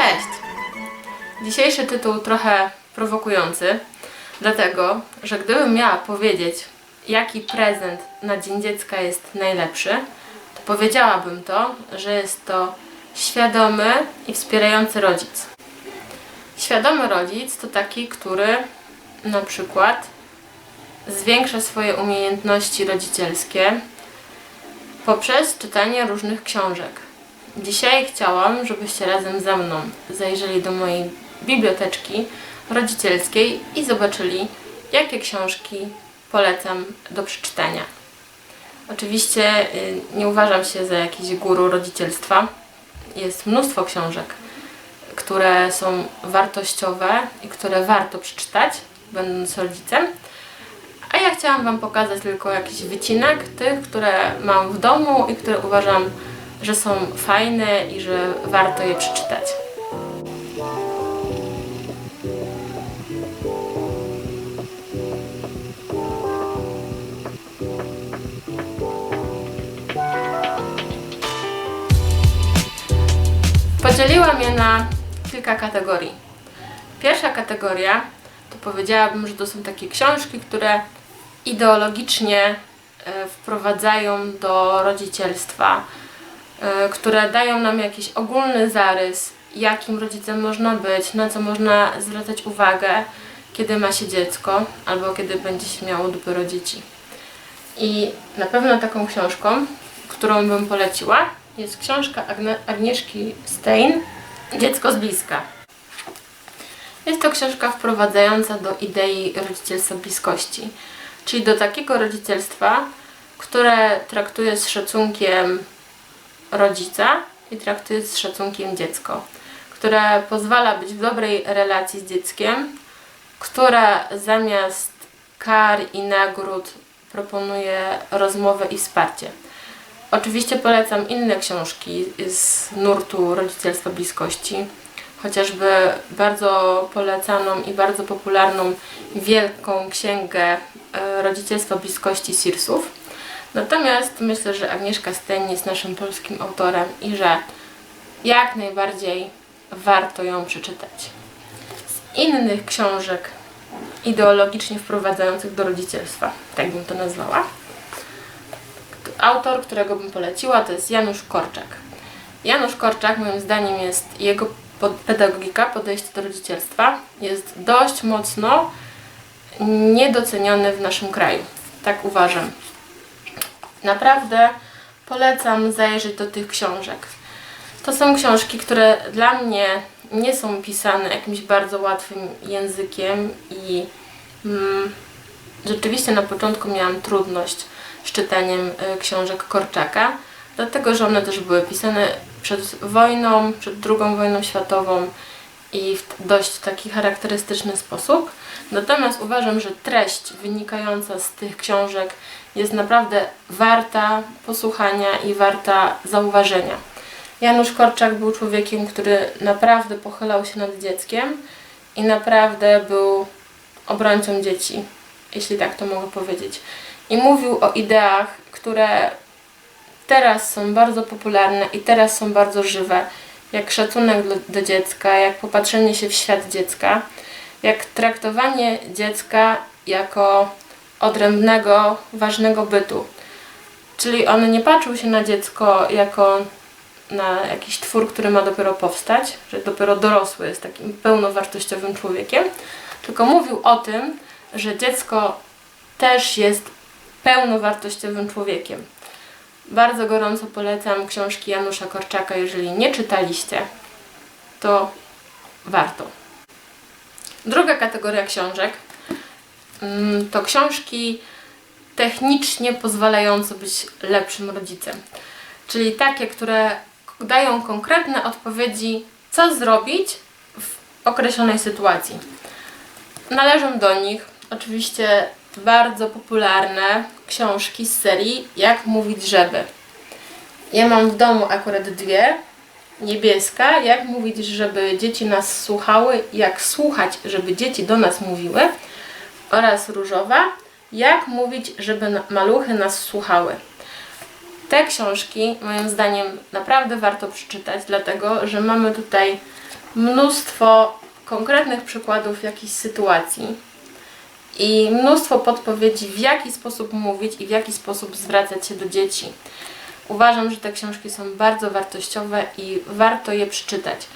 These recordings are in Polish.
Cześć! Dzisiejszy tytuł trochę prowokujący, dlatego, że gdybym miała powiedzieć, jaki prezent na Dzień Dziecka jest najlepszy, to powiedziałabym to, że jest to świadomy i wspierający rodzic. Świadomy rodzic to taki, który na przykład zwiększa swoje umiejętności rodzicielskie poprzez czytanie różnych książek. Dzisiaj chciałam, żebyście razem ze mną zajrzeli do mojej biblioteczki rodzicielskiej i zobaczyli, jakie książki polecam do przeczytania. Oczywiście y, nie uważam się za jakiś guru rodzicielstwa. Jest mnóstwo książek, które są wartościowe i które warto przeczytać, będąc rodzicem. A ja chciałam Wam pokazać tylko jakiś wycinek tych, które mam w domu i które uważam, że są fajne i że warto je przeczytać. Podzieliłam je na kilka kategorii. Pierwsza kategoria to powiedziałabym, że to są takie książki, które ideologicznie e, wprowadzają do rodzicielstwa, które dają nam jakiś ogólny zarys, jakim rodzicem można być, na co można zwracać uwagę, kiedy ma się dziecko albo kiedy będzie się miało dopiero dzieci. I na pewno taką książką, którą bym poleciła, jest książka Agne- Agnieszki Stein Dziecko z bliska. Jest to książka wprowadzająca do idei rodzicielstwa bliskości, czyli do takiego rodzicielstwa, które traktuje z szacunkiem rodzica i traktuje z szacunkiem dziecko, które pozwala być w dobrej relacji z dzieckiem, która zamiast kar i nagród proponuje rozmowę i wsparcie. Oczywiście polecam inne książki z nurtu rodzicielstwa bliskości, chociażby bardzo polecaną i bardzo popularną wielką księgę e, rodzicielstwa bliskości Sirsów. Natomiast myślę, że Agnieszka Stein jest naszym polskim autorem i że jak najbardziej warto ją przeczytać. Z innych książek ideologicznie wprowadzających do rodzicielstwa, tak bym to nazwała, autor, którego bym poleciła, to jest Janusz Korczak. Janusz Korczak, moim zdaniem, jest jego pedagogika, podejście do rodzicielstwa jest dość mocno niedoceniony w naszym kraju. Tak uważam. Naprawdę polecam zajrzeć do tych książek. To są książki, które dla mnie nie są pisane jakimś bardzo łatwym językiem i mm, rzeczywiście na początku miałam trudność z czytaniem y, książek Korczaka, dlatego że one też były pisane przed wojną, przed II wojną światową i w dość taki charakterystyczny sposób. Natomiast uważam, że treść wynikająca z tych książek jest naprawdę warta posłuchania i warta zauważenia. Janusz Korczak był człowiekiem, który naprawdę pochylał się nad dzieckiem i naprawdę był obrońcą dzieci, jeśli tak to mogę powiedzieć. I mówił o ideach, które teraz są bardzo popularne i teraz są bardzo żywe, jak szacunek do, do dziecka, jak popatrzenie się w świat dziecka, jak traktowanie dziecka jako odrębnego, ważnego bytu. Czyli on nie patrzył się na dziecko jako na jakiś twór, który ma dopiero powstać, że dopiero dorosły jest takim pełnowartościowym człowiekiem, tylko mówił o tym, że dziecko też jest pełnowartościowym człowiekiem. Bardzo gorąco polecam książki Janusza Korczaka. Jeżeli nie czytaliście, to warto. Druga kategoria książek mm, to książki technicznie pozwalające być lepszym rodzicem. Czyli takie, które dają konkretne odpowiedzi, co zrobić w określonej sytuacji. Należą do nich oczywiście bardzo popularne książki z serii Jak mówić żeby. Ja mam w domu akurat dwie. Niebieska, jak mówić, żeby dzieci nas słuchały, jak słuchać, żeby dzieci do nas mówiły. Oraz różowa, jak mówić, żeby maluchy nas słuchały. Te książki, moim zdaniem, naprawdę warto przeczytać, dlatego że mamy tutaj mnóstwo konkretnych przykładów jakichś sytuacji i mnóstwo podpowiedzi, w jaki sposób mówić i w jaki sposób zwracać się do dzieci. Uważam, że te książki są bardzo wartościowe i warto je przeczytać.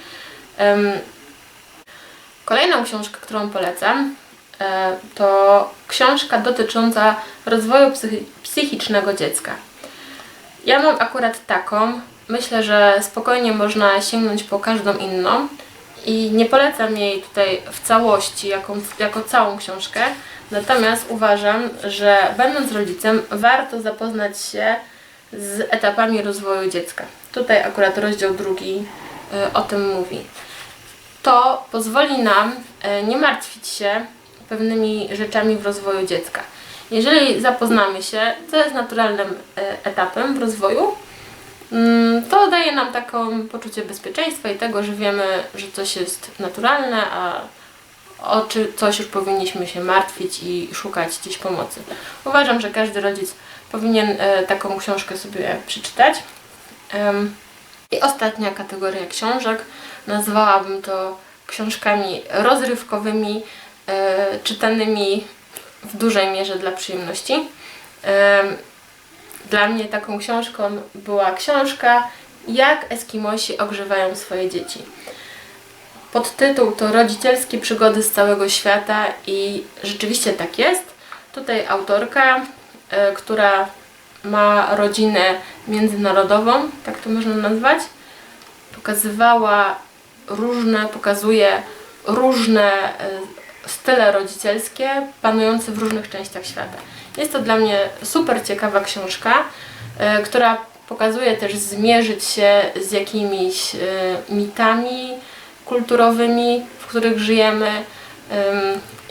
Kolejną książkę, którą polecam, e, to książka dotycząca rozwoju psychi- psychicznego dziecka. Ja mam akurat taką. Myślę, że spokojnie można sięgnąć po każdą inną i nie polecam jej tutaj w całości, jako, jako całą książkę. Natomiast uważam, że będąc rodzicem, warto zapoznać się z etapami rozwoju dziecka. Tutaj akurat rozdział drugi y, o tym mówi. To pozwoli nam e, nie martwić się pewnymi rzeczami w rozwoju dziecka. Jeżeli zapoznamy się, co jest naturalnym e, etapem w rozwoju, to daje nam taką poczucie bezpieczeństwa i tego, że wiemy, że coś jest naturalne, a o czy coś już powinniśmy się martwić i szukać gdzieś pomocy. Uważam, że każdy rodzic powinien e, taką książkę sobie przeczytać. I ostatnia kategoria książek, nazwałabym to książkami rozrywkowymi, e, czytanymi w dużej mierze dla przyjemności. Dla mnie taką książką była książka Jak Eskimosi ogrzewają swoje dzieci. Podtytuł to Rodzicielskie przygody z całego świata i rzeczywiście tak jest. Tutaj autorka, e, która ma rodzinę międzynarodową, tak to można nazwać, pokazywała różne, pokazuje różne e, style rodzicielskie panujące w różnych częściach świata. Jest to dla mnie super ciekawa książka, e, która pokazuje też zmierzyć się z jakimiś e, mitami kulturowymi, w których żyjemy.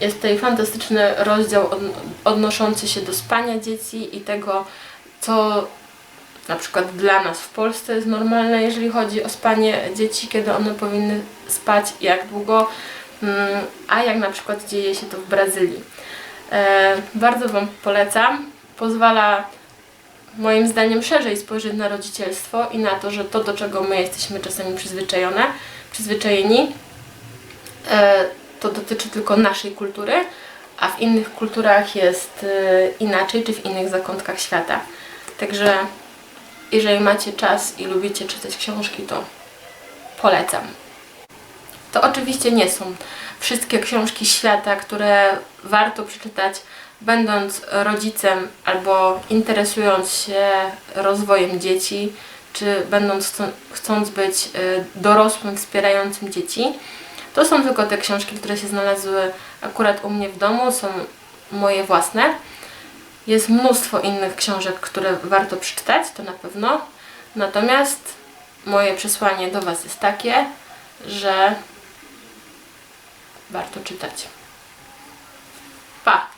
Jest tutaj fantastyczny rozdział od, odnoszący się do spania dzieci i tego, co na przykład dla nas w Polsce jest normalne, jeżeli chodzi o spanie dzieci, kiedy one powinny spać, jak długo, mm, a jak na przykład dzieje się to w Brazylii. E, bardzo Wam polecam. Pozwala moim zdaniem szerzej spojrzeć na rodzicielstwo i na to, że to, do czego my jesteśmy czasami przyzwyczajone, przyzwyczajeni, e, to dotyczy tylko naszej kultury, a w innych kulturach jest e, inaczej, czy w innych zakątkach świata. Także jeżeli macie czas i lubicie czytać książki, to polecam. To oczywiście nie są wszystkie książki świata, które warto przeczytać, będąc rodzicem albo interesując się rozwojem dzieci, czy będąc chcą- chcąc być y, dorosłym, wspierającym dzieci. To są tylko te książki, które się znalazły akurat u mnie w domu, są moje własne. Jest mnóstwo innych książek, które warto przeczytać, to na pewno. Natomiast moje przesłanie do Was jest takie, że warto czytać. Pa!